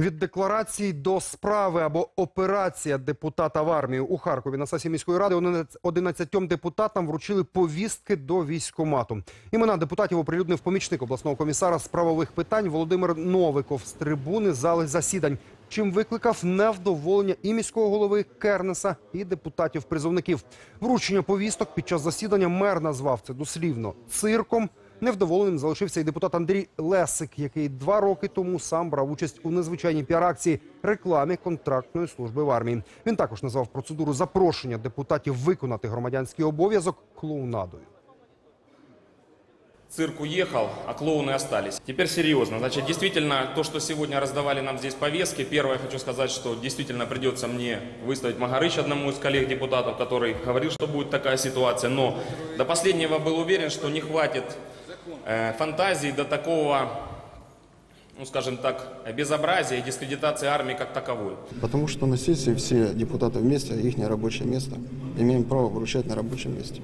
Від декларації до справи або операція депутата в армію у Харкові на сесії міської ради 11 депутатам вручили повістки до військкомату. Імена депутатів оприлюднив помічник обласного комісара з правових питань Володимир Новиков з трибуни зали засідань. Чим викликав невдоволення і міського голови Кернеса, і депутатів-призовників. Вручення повісток під час засідання мер назвав це дослівно цирком. Невдоволеним залишився і депутат Андрій Лесик, який два роки тому сам брав участь у незвичайній піар-акції рекламі контрактної служби в армії. Він також назвав процедуру запрошення депутатів виконати громадянський обов'язок клоунадою. Цирк уехал, а клоуны остались. Теперь серьезно. Значит, действительно, то, что сегодня раздавали нам здесь повестки, первое хочу сказать, что действительно придется мне выставить Магарыч, одному из коллег-депутатов, который говорил, что будет такая ситуация. Но до последнего был уверен, что не хватит э, фантазии до такого, ну скажем так, безобразия и дискредитации армии как таковой. Потому что на сессии все депутаты вместе, их рабочее место, имеем право вручать на рабочем месте.